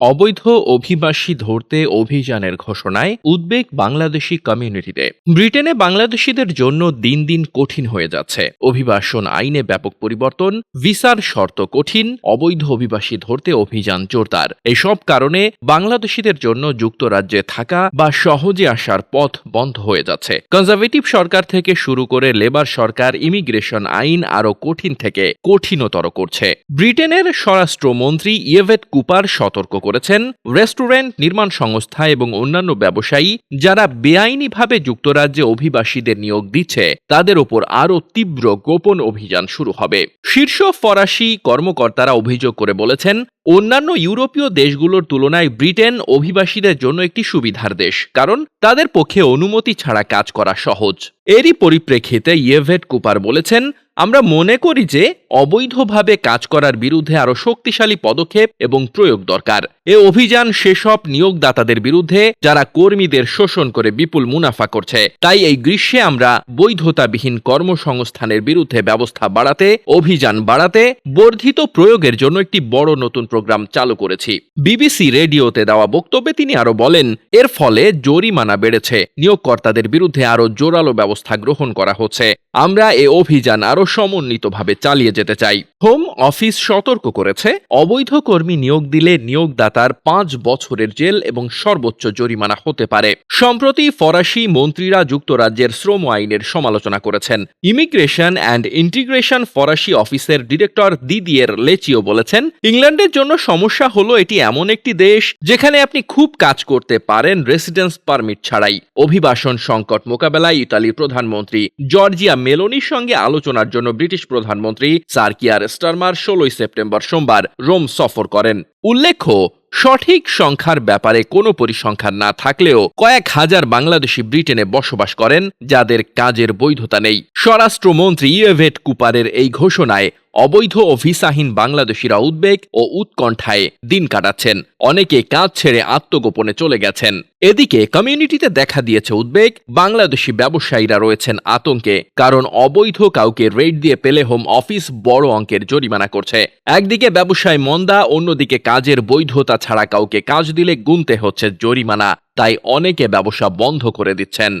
অবৈধ অভিবাসী ধরতে অভিযানের ঘোষণায় উদ্বেগ বাংলাদেশি কমিউনিটিতে। ব্রিটেনে বাংলাদেশিদের জন্য দিন দিন কঠিন হয়ে যাচ্ছে। অভিবাসন আইনে ব্যাপক পরিবর্তন, ভিসার শর্ত কঠিন, অবৈধ অভিবাসী ধরতে অভিযান জোরদার। এসব কারণে বাংলাদেশিদের জন্য যুক্তরাজ্যে থাকা বা সহজে আসার পথ বন্ধ হয়ে যাচ্ছে। কনজারভেটিভ সরকার থেকে শুরু করে লেবার সরকার ইমিগ্রেশন আইন আরও কঠিন থেকে কঠিনতর করছে। ব্রিটেনের স্বরাষ্ট্রমন্ত্রী ইয়েভেট কুপার সতর্ক করেছেন রেস্টুরেন্ট, নির্মাণ সংস্থা এবং অন্যান্য ব্যবসায়ী যারা বেআইনিভাবে যুক্তরাজ্যে অভিবাসীদের নিয়োগ দিচ্ছে। তাদের ওপর আরও তীব্র গোপন অভিযান শুরু হবে। শীর্ষ ফরাসি কর্মকর্তারা অভিযোগ করে বলেছেন, অন্যান্য ইউরোপীয় দেশগুলোর তুলনায় ব্রিটেন অভিবাসীদের জন্য একটি সুবিধার দেশ, কারণ তাদের পক্ষে অনুমতি ছাড়া কাজ করা সহজ। এরই পরিপ্রেক্ষিতে ইয়েভেট কুপার বলেছেন, আমরা মনে করি যে অবৈধভাবে কাজ করার বিরুদ্ধে আরও শক্তিশালী পদক্ষেপ এবং প্রয়োগ দরকার। এ অভিযান সেসব নিয়োগদাতাদের বিরুদ্ধে যারা কর্মীদের শোষণ করে বিপুল মুনাফা করছে। তাই এই গ্রীষ্মে আমরা বৈধতাবিহীন কর্মসংস্থানের বিরুদ্ধে ব্যবস্থা বাড়াতে, অভিযান বাড়াতে, বর্ধিত প্রয়োগের জন্য একটি বড় নতুন প্রোগ্রাম চালু করেছি। বিবিসি রেডিওতে দেওয়া বক্তব্যে তিনি আরও বলেন, এর ফলে জরিমানা বেড়েছে। নিয়োগকর্তাদের বিরুদ্ধে আরও জোরালো ব্যবস্থা গ্রহণ করা হচ্ছে। আমরা এ অভিযান আরও সমন্বিতভাবে চালিয়ে যেতে চাই। হোম অফিস সতর্ক করেছে, অবৈধ কর্মী নিয়োগ দিলে নিয়োগদাতার পাঁচ বছরের জেল এবং সর্বোচ্চ জরিমানা হতে পারে। সম্প্রতি ফরাসি মন্ত্রীরা যুক্তরাজ্যের শ্রম আইনের সমালোচনা করেছেন। ইমিগ্রেশন অ্যান্ড ইন্টিগ্রেশন ফরাসি অফিসের ডিরেক্টর দিদিয়ের লেচিও বলেছেন, ইংল্যান্ডের জন্য সমস্যা হলো এটি এমন একটি দেশ যেখানে আপনি খুব কাজ করতে পারেন রেসিডেন্স পারমিট ছাড়াই। অভিবাসন সংকট মোকাবেলায় ইতালির প্রধানমন্ত্রী জর্জিয়া মেলোনির সঙ্গে আলোচনার জন্য ব্রিটিশ প্রধানমন্ত্রী সার্কিয়ার স্টারমার ষোলোই সেপ্টেম্বর সোমবার রোম সফর করেন। উল্লেখ্য, সঠিক সংখ্যার ব্যাপারে কোনো পরিসংখ্যান না থাকলেও কয়েক হাজার বাংলাদেশি ব্রিটেনে বসবাস করেন, যাদের কাজের বৈধতা নেই। স্বরাষ্ট্রমন্ত্রী ইয়েভেট কুপারের এই ঘোষণায় অবৈধ ও ভিসাহীন বাংলাদেশিরা উদ্বেগ ও উৎকণ্ঠায় দিন কাটাচ্ছেন। অনেকে কাজ ছেড়ে আত্মগোপনে চলে গেছেন। এদিকে কমিউনিটিতে দেখা দিয়েছে উদ্বেগ, বাংলাদেশি ব্যবসায়ীরা রয়েছেন আতঙ্কে, কারণ অবৈধ কাউকে রেড দিয়ে পেলে হোম অফিস বড় অঙ্কের জরিমানা করছে। একদিকে ব্যবসায় মন্দা, অন্যদিকে কাজের বৈধতা ছাড়া কাউকে কাজ দিলে গুনতে হচ্ছে জরিমানা, তাই অনেকে ব্যবসা বন্ধ করে দিচ্ছেন।